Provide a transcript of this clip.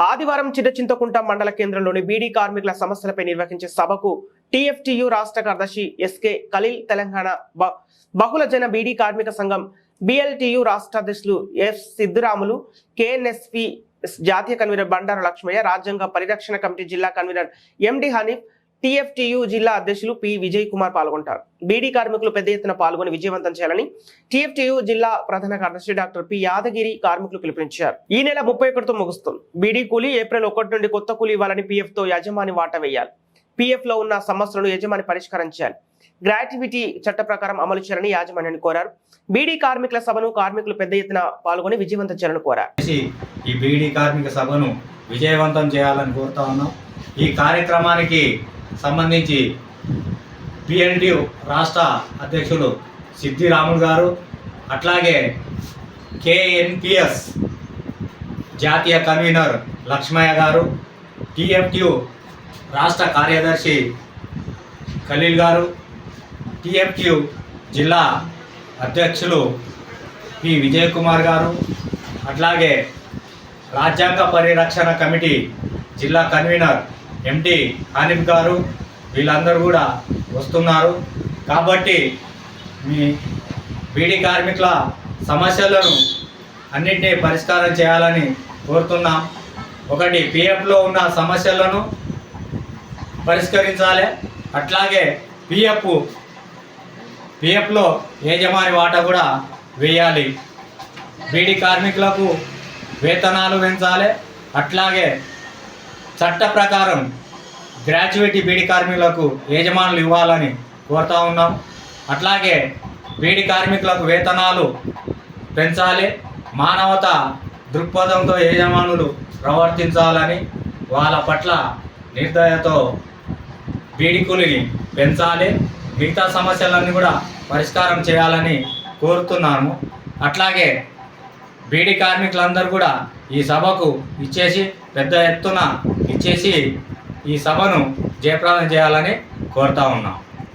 ఆదివారం చిన్నచింతకుంట మండల కేంద్రంలోని బీడీ కార్మికుల సమస్యలపై నిర్వహించే సభకు టీఎఫ్టీయు రాష్ట్ర కార్యదర్శి ఎస్కే ఖలీల్ తెలంగాణ బ- బహుళ జన బీడీ కార్మిక సంఘం బిఎల్టీయు రాష్ట్ర అధ్యక్షులు ఎఫ్ సిద్దురాములు కేఎన్ఎస్పి జాతీయ కన్వీనర్ బండారు లక్ష్మయ్య రాజ్యాంగ పరిరక్షణ కమిటీ జిల్లా కన్వీనర్ ఎండి హనీఫ్ టిఎఫ్టియు జిల్లా అధ్యక్షులు పి. విజయ్ కుమార్ పాల్గొంటారు. బీడీ కార్మికులు పెద్ద ఎత్తున పాల్గొని విజయవంతం చేయాలని టిఎఫ్టియు జిల్లా ప్రధాన కార్యదర్శి డాక్టర్ పి. యాదగిరి కార్మికులు పిలుపునిచ్చారు. ఈ నెల ముప్పై ఒకటితో ముగుస్తుంది. బీడీ కూలీ ఏప్రిల్ ఒకటి నుండి కొత్త కూలీ ఇవ్వాలని పీఎఫ్తో యజమాని వాటా వేయాలి. పిఎఫ్లో ఉన్న సమస్యలను యజమాని పరిష్కారం చేయాలి గ్రాట్యుటీ చట్ట ప్రకారం అమలు చేయాలని యాజమాన్యాన్ని కోరారు. బీడీ కార్మికుల సభను కార్మికులు పెద్ద ఎత్తున పాల్గొని విజయవంతం చేయాలని కోరారు. ఈ బీడీ కార్మిక సభను విజయవంతం చేయాలని కోరుతా ఉన్నాం. ఈ కార్యక్రమానికి సంబంధించి పిఎల్డి రాష్ట్ర అధ్యక్షులు సిద్ధి రాములు గారు అట్లాగే కేఎన్పిఎస్ జాతీయ కన్వీనర్ లక్ష్మయ్య గారు టిఎఫ్టియు రాష్ట్ర కార్యదర్శి ఖలీల్ గారు టిఎఫ్టియు జిల్లా అధ్యక్షులు పి విజయ్ కుమార్ గారు అట్లాగే రాజ్యాంగ పరిరక్షణ కమిటీ జిల్లా కన్వీనర్ ఎంటి హానిఫ్ గారు వీళ్ళందరూ కూడా వస్తున్నారు. కాబట్టి మీ బీడీ కార్మికుల సమస్యలను అన్నింటినీ పరిష్కారం చేయాలని కోరుతున్నాం. ఒకటి పిఎఫ్లో ఉన్న సమస్యలను పరిష్కరించాలి. అట్లాగే పిఎఫ్ పిఎఫ్లో యజమాని వాటా కూడా వేయాలి. బీడీ కార్మికులకు వేతనాలు పెంచాలి. అట్లాగే చట్ట ప్రకారం గ్రాడ్యుయేటీ బీడీ కార్మికులకు యజమానులు ఇవ్వాలని కోరుతా ఉన్నాం. అట్లాగే బీడీ కార్మికులకు వేతనాలు పెంచాలి. మానవత దృక్పథంతో యజమానులు ప్రవర్తించాలని వాళ్ళ పట్ల నిర్దయతో బీడికులిని పెంచాలి. మిగతా సమస్యలన్నీ కూడా పరిష్కారం చేయాలని కోరుతున్నాము. అట్లాగే బీడీ కార్మికులందరూ కూడా ఈ సభకు ఇచ్చేసి పెద్ద ఎత్తున ఇచ్చేసి ఈ సభను జయప్రదం చేయాలని కోరుతా ఉన్నాం.